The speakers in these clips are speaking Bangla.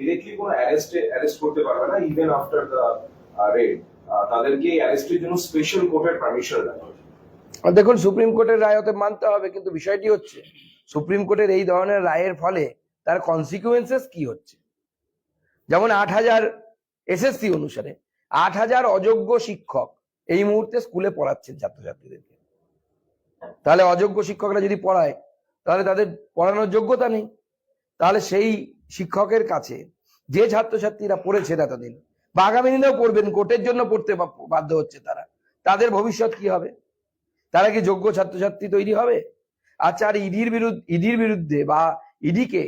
ডিরেক্টলি কোনো অ্যারেস্টে অ্যারেস্ট করতে পারবে না ইভেন আফটার দ্য রেড তাদেরকে অ্যারেস্টের জন্য স্পেশাল কোর্টের পারমিশন দেওয়া দেখুন, সুপ্রিম কোর্টের রায় হতে মানতে হবে, কিন্তু বিষয়টি হচ্ছে, সুপ্রিম কোর্টের এই ধরনের রায়ের ফলে তার কনসিকুয়েন্সেস কি হচ্ছে? যেমন আট হাজার এসএসসি অনুসারে, আট হাজার অযোগ্য শিক্ষক এই মুহূর্তে স্কুলে পড়াচ্ছেন ছাত্রছাত্রীদেরকে। তাহলে অযোগ্য শিক্ষকরা যদি পড়ায়, তাহলে তাদের পড়ানোর যোগ্যতা নেই। তাহলে সেই শিক্ষকের কাছে যে ছাত্রছাত্রীরা পড়েছে এতদিন বা আগামী দিনেও পড়বেন, কোর্টের জন্য পড়তে বাধ্য হচ্ছে তারা, তাদের ভবিষ্যৎ কি হবে? তারা কি যোগ্য ছাত্রছাত্রী তৈরি হবে? আচ্ছা আর ইডির বিরুদ্ধে ইডির বিরুদ্ধে বা ইডিকে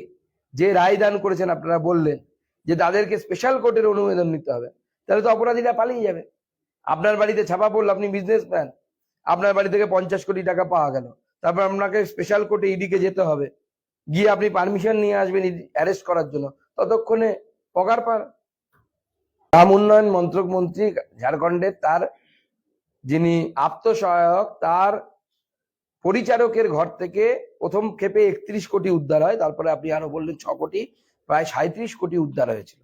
যে রায় দান করেছেন আপনারা বললেন, যে তাদেরকে স্পেশাল কোর্টের অনুমোদন নিতে হবে, তাহলে তো অপরাধীরা পালিয়ে যাবে। আপনার বাড়িতে ছাপা পড়ল, আপনি বিজনেসম্যান আপনার বাড়ি থেকে পঞ্চাশ কোটি টাকা পাওয়া গেল, তারপর আপনাকে স্পেশাল কোর্টে ইডিকে যেতে হবে, গিয়ে আপনি পারমিশন নিয়ে আসবেন অ্যারেস্ট করার জন্য, ততক্ষণে পগার পার। গ্রাম উন্নয়ন মন্ত্রক মন্ত্রী ঝাড়খণ্ডের তার, যিনি আত্মসহায়ক, তার পরিচারকের ঘর থেকে প্রথম ক্ষেপে একত্রিশ কোটি উদ্ধার হয়, তারপরে আপনি আরও বললেন ছ কোটি, প্রায় সাঁত্রিশ কোটি উদ্ধার হয়েছিল।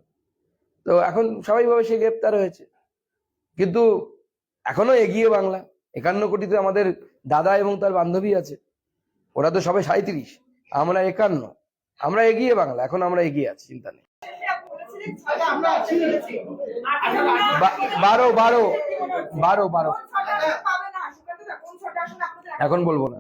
তো এখন স্বাভাবিকভাবে সে গ্রেপ্তার হয়েছে। কিন্তু এখনও এগিয়ে বাংলা। একান্ন কোটিতে আমাদের দাদা এবং তার বান্ধবী আছে। ওরা তো সবাই সাঁত্রিশ আমরা একান্ন। আমরা এগিয়ে বাংলা, এখন আমরা এগিয়ে আছি, চিন্তা নেই। বারো বারো বারো বারো এখন বলব না।